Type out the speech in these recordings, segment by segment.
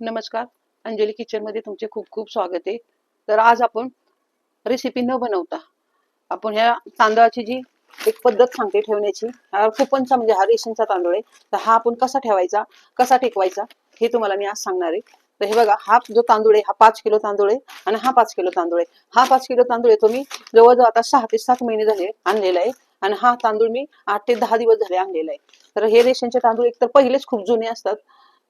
नमस्कार. अंजली किचनमध्ये तुमचे खूप खूप स्वागत आहे. तर आज आपण रेसिपी न बनवता आपण ह्या तांदळाची जी एक पद्धत सांगते ठेवण्याची हा कुपनचा म्हणजे हा रेशनचा तांदूळ आहे. तर हा आपण कसा ठेवायचा कसा टेकवायचा हे तुम्हाला मी आज सांगणार आहे. तर हे बघा हा जो तांदूळ आहे हा पाच किलो तांदूळ आहे आणि हा पाच किलो तांदूळ आहे. हा पाच किलो तांदूळ आहे तो मी जवळजवळ आता सहा ते सात महिने झाले आणलेला आहे आणि हा तांदूळ मी आठ ते दहा दिवस झाले आणलेला आहे. तर हे रेशनचे तांदूळ एकतर पहिलेच खूप जुने असतात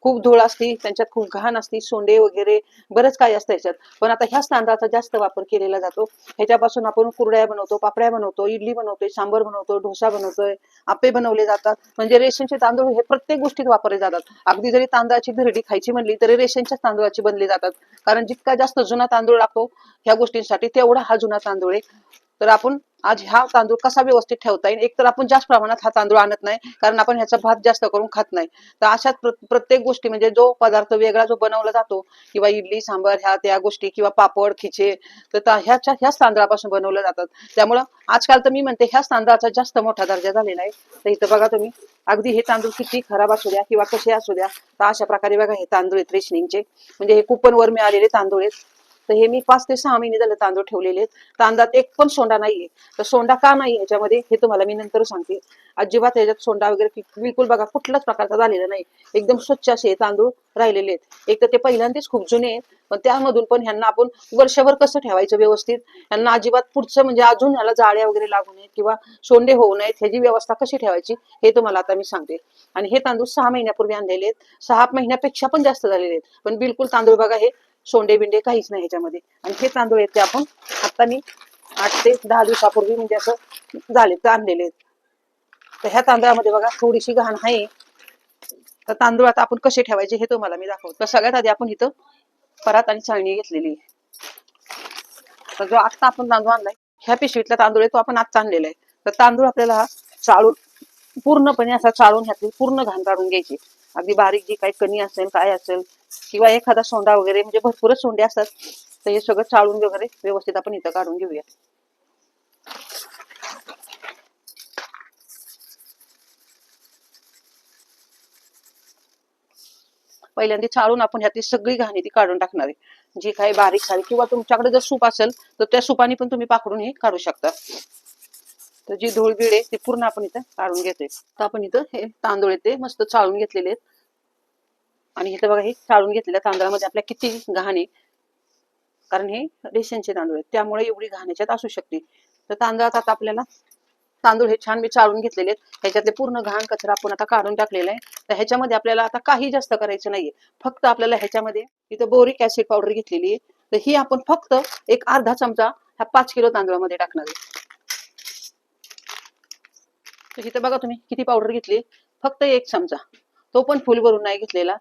खूप धूळ असली त्यांच्यात खूप घाण असते सोंडे वगैरे बरंच काही असतं याच्यात पण आता ह्याच तांदळाचा जास्त वापर केलेला जातो. ह्याच्यापासून आपण कुरड्या बनवतो पापड्या बनवतो इडली बनवतोय सांबर बनवतो डोसा बनवतोय आप्पे बनवले जातात. म्हणजे रेशनचे तांदूळ हे प्रत्येक गोष्टीत वापरले जातात. अगदी जरी तांदळाची धिरडी खायची म्हणली तरी रेशनच्याच तांदळाची बनली जातात. कारण जितका जास्त जुना तांदूळ लागतो ह्या गोष्टींसाठी तेवढा हा जुना तांदूळ आहे तर आपण आज हा तांदूळ कसा व्यवस्थित ठेवता येईल? एक तर आपण जास्त प्रमाणात हा तांदूळ आणत नाही कारण आपण ह्याचा भात जास्त करून खात नाही. तर अशा प्रत्येक गोष्टी म्हणजे जो पदार्थ वेगळा जो बनवला जातो किंवा इडली सांबार ह्या त्या गोष्टी किंवा पापड खिचे तर ह्याच्या ह्याच तांदळापासून बनवल्या जातात. त्यामुळं आजकाल तर मी म्हणते ह्याच तांदळाचा जास्त मोठा दर्जा झालेला आहे. तर इथं बघा तुम्ही अगदी हे तांदूळ किती खराब असू द्या किंवा कसे असू द्या तर अशा प्रकारे बघा हे तांदूळ आहेत रेशनिंगचे. म्हणजे हे कुपनवर मिळालेले तांदूळ आहेत. तर हे मी पाच ते सहा महिने झाले तांदूळ ठेवलेले आहेत. तांदळात एक पण सोंडा नाहीये. तर सोंडा का नाही याच्यामध्ये हे तुम्हाला मी नंतर सांगते. अजिबात याच्यात सोंडा वगैरे बिलकुल बघा कुठल्याच प्रकारचा झालेला नाही. एकदम स्वच्छ असे तांदूळ राहिलेले आहेत. एक तर ते पहिल्यांदाच खूप जुने आहेत पण त्यामधून पण ह्यांना आपण वर्षभर कसं ठेवायचं व्यवस्थित? ह्यांना अजिबात पुढचं म्हणजे अजून ह्याला जाळ्या वगैरे लागू नयेत किंवा सोंडे होऊ नयेत ह्याची व्यवस्था कशी ठेवायची हे तुम्हाला आता मी सांगते. आणि हे तांदूळ सहा महिन्यापूर्वी आणलेले आहेत. सहा महिन्यापेक्षा पण जास्त झालेले आहेत. पण बिलकुल तांदूळ बघा हे सोंडे बिंडे काहीच नाही ह्याच्यामध्ये. आणि हे तांदूळ आहेत ते आपण आता मी आठ ते दहा दिवसापूर्वी म्हणजे असं झाले तर आणलेले आहेत. तर ह्या तांदळामध्ये बघा थोडीशी घाण आहे. तर तांदूळ आता आपण कसे ठेवायचे हे तुम्हाला मी दाखवतो. तर सगळ्यात आधी आपण इथं परात आणि चाळणी घेतलेली आहे. तर जो आत्ता आपण तांदूळ आणलाय ह्या पिशवीतला तांदूळ आहे तो आपण आत्ता आणलेला आहे. तर तांदूळ आपल्याला हा चाळून पूर्णपणे असा चाळून ह्यातली पूर्ण घाण काढून घ्यायची. अगदी बारीक जी काही कणी असेल काय असेल किंवा एखादा सोंडा वगैरे म्हणजे भरपूरच सोंडे असतात. तर हे सगळं चाळून वगैरे व्यवस्थित आपण इथं काढून घेऊया. पहिल्यांदा चाळून आपण ह्यातली सगळी घाणी ती काढून टाकणार आहे. जी काही बारीक सारी किंवा तुमच्याकडे जर सूप असेल तर त्या सुपाने पण तुम्ही पाकडून हे काढू शकता. तर जी धूळ बीड आहे ती पूर्ण आपण इथं काढून घेतोय. तर आपण इथं हे तांदूळ येते मस्त चाळून घेतलेले आहेत. आणि इथं बघा हे चाळून घेतलेल्या तांदळामध्ये आपल्या किती घाण. आहे कारण हे रेशनचे तांदूळ आहेत. त्यामुळे एवढी घाण याच्यात असू शकते. तर तांदळात आता आपल्याला तांदूळ हे छान मी चाळून घेतलेले आहेत. ह्याच्यातले पूर्ण घाण कचरा आपण आता काढून टाकलेला आहे. तर ह्याच्यामध्ये आपल्याला आता काही जास्त करायचं नाहीये. फक्त आपल्याला ह्याच्यामध्ये इथं बोरिक ऍसिड पावडर घेतलेली आहे. तर ही आपण फक्त एक अर्धा चमचा ह्या पाच किलो तांदूळामध्ये टाकणार आहे. तर इथं बघा तुम्ही किती पावडर घेतली फक्त एक चमचा. तो पण फुल भरून नाही घेतलेला.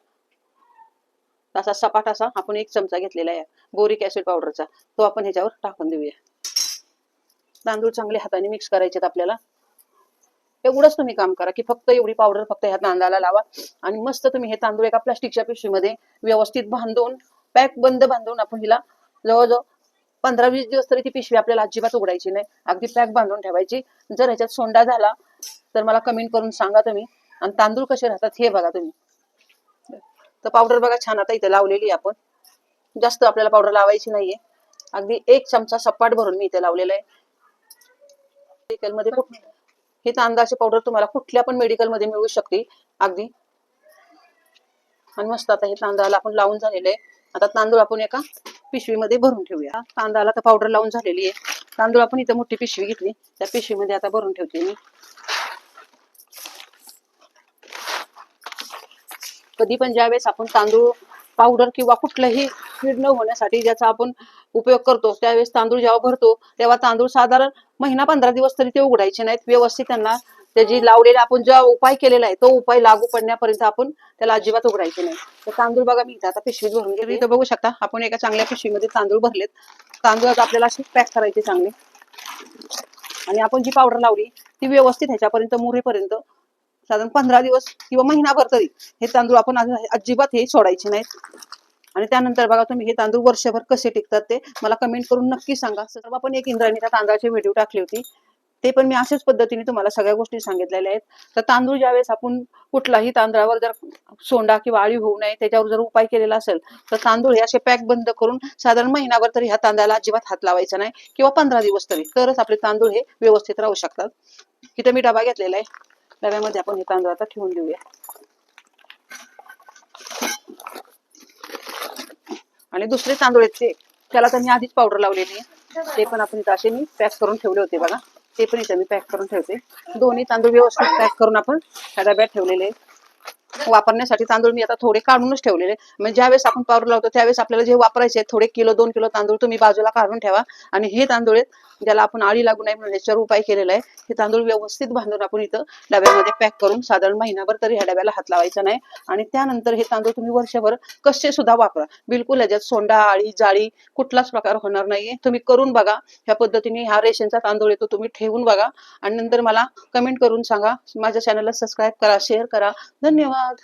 तसा सपाट असा आपण एक चमचा घेतलेला आहे बोरिक ऍसिड पावडरचा तो आपण ह्याच्यावर टाकून देऊया. तांदूळ चांगले हाताने मिक्स करायचे आपल्याला. एवढंच तुम्ही काम करा की फक्त एवढी पावडर फक्त ह्या तांदळाला लावा आणि मस्त तुम्ही हे तांदूळ एका प्लास्टिकच्या पिशवीमध्ये व्यवस्थित बांधून पॅक बंद बांधून आपण हिला जवळजवळ पंधरा वीस दिवस तरी ती पिशवी आपल्याला अजिबात उघडायची नाही. अगदी पॅक बांधून ठेवायची. जर ह्याच्यात सोंडा झाला तर मला कमेंट करून सांगा तुम्ही. आणि तांदूळ कसे राहतात हे बघा तुम्ही. तर पावडर बघा छान आता इथे लावलेली आहे आपण. जास्त आपल्याला पावडर लावायची नाहीये. अगदी एक चमचा सपाट भरून मी इथे लावलेला आहे. हे मध्ये ही तांदळाची पावडर तुम्हाला कुठल्या पण मेडिकलमध्ये मिळू शकते अगदी. आणि मस्त आता हे तांदळाला आपण लावून झालेलं आहे. आता तांदूळ आपण एका पिशवीमध्ये भरून ठेवूया. तांदळाला तर पावडर लावून झालेली आहे. तांदूळ आपण इथं मोठी पिशवी घेतली. त्या पिशवीमध्ये आता भरून ठेवते मी. कधी पण ज्यावेळेस आपण तांदूळ पावडर किंवा कुठलंही कीड न होण्यासाठी ज्याचा आपण उपयोग करतो त्यावेळेस तांदूळ जेव्हा भरतो तेव्हा तांदूळ साधारण महिना पंधरा दिवस तरी ते उघडायचे नाहीत. व्यवस्थित त्यांना त्याची लावलेला आपण जो उपाय केलेला आहे तो उपाय लागू पडण्यापर्यंत आपण त्याला अजिबात उघडायचे नाही. तर तांदूळ बघा मी इथं आता पिशवीत भरून घेतली. इथं बघू शकता आपण एका चांगल्या पिशवीमध्ये तांदूळ भरलेत. तांदूळ आता आपल्याला असे पॅक करायचे चांगले. आणि आपण जी पावडर लावली ती व्यवस्थित ह्याच्यापर्यंत मुरेपर्यंत साधारण पंधरा दिवस किंवा महिनाभर तरी हे तांदूळ आपण अजिबात हे सोडायचे नाहीत. आणि त्यानंतर बघा तुम्ही हे तांदूळ वर्षभर कसे टिकतात ते मला कमेंट करून नक्की सांगा. सर्व आपण एक इंद्रायणीच्या तांदळाची व्हिडिओ टाकली होती. ते पण मी अशाच पद्धतीने तुम्हाला सगळ्या गोष्टी सांगितलेल्या आहेत. तर तांदूळ ज्यावेळेस आपण कुठलाही तांदळावर जर सोंडा किंवा आळी होऊ नये त्याच्यावर जर उपाय केलेला असेल तर तांदूळ हे असे पॅक बंद करून साधारण महिनाभर तरी ह्या तांदळाला अजिबात हात लावायचा नाही किंवा पंधरा दिवस तरी तरच आपले तांदूळ हे व्यवस्थित राहू शकतात. इथं मी डबा घेतलेला आहे. डब्यामध्ये आपण हे तांदूळ आता ठेवून देऊया. आणि दुसरे तांदूळ आहेत ते त्याला तर मी आधीच पावडर लावलेली आहे. ते पण आपण इथं असे मी पॅक करून ठेवले होते बघा. ते पण इथं मी पॅक करून ठेवते. दोन्ही तांदूळ व्यवस्थित पॅक करून आपण ह्या डब्यात ठेवलेले आहेत. वापरण्यासाठी तांदूळ मी आता थोडे काढूनच ठेवलेले. म्हणजे ज्यावेळेस आपण पावर लावतो त्यावेळेस आपल्याला जे वापरायचे थोडे किलो दोन किलो तांदूळ तुम्ही बाजूला काढून ठेवा. आणि हे तांदूळ आहेत ज्याला आपण आळी लागू नये म्हणून याच्यावर उपाय केलेला आहे. हे तांदूळ व्यवस्थित बांधून आपण इथं डब्यामध्ये पॅक करून साधारण महिनाभर तरी ह्या डब्याला हात लावायचा नाही. आणि त्यानंतर हे तांदूळ तुम्ही वर्षभर कसे सुद्धा वापरा. बिलकुल याच्यात सोंडा आळी जाळी कुठलाच प्रकार होणार नाहीये. तुम्ही करून बघा. ह्या पद्धतीने हा रेशनचा तांदूळ येतो तुम्ही ठेवून बघा. आणि नंतर मला कमेंट करून सांगा. माझ्या चॅनलला सबस्क्राईब करा शेअर करा. धन्यवाद! out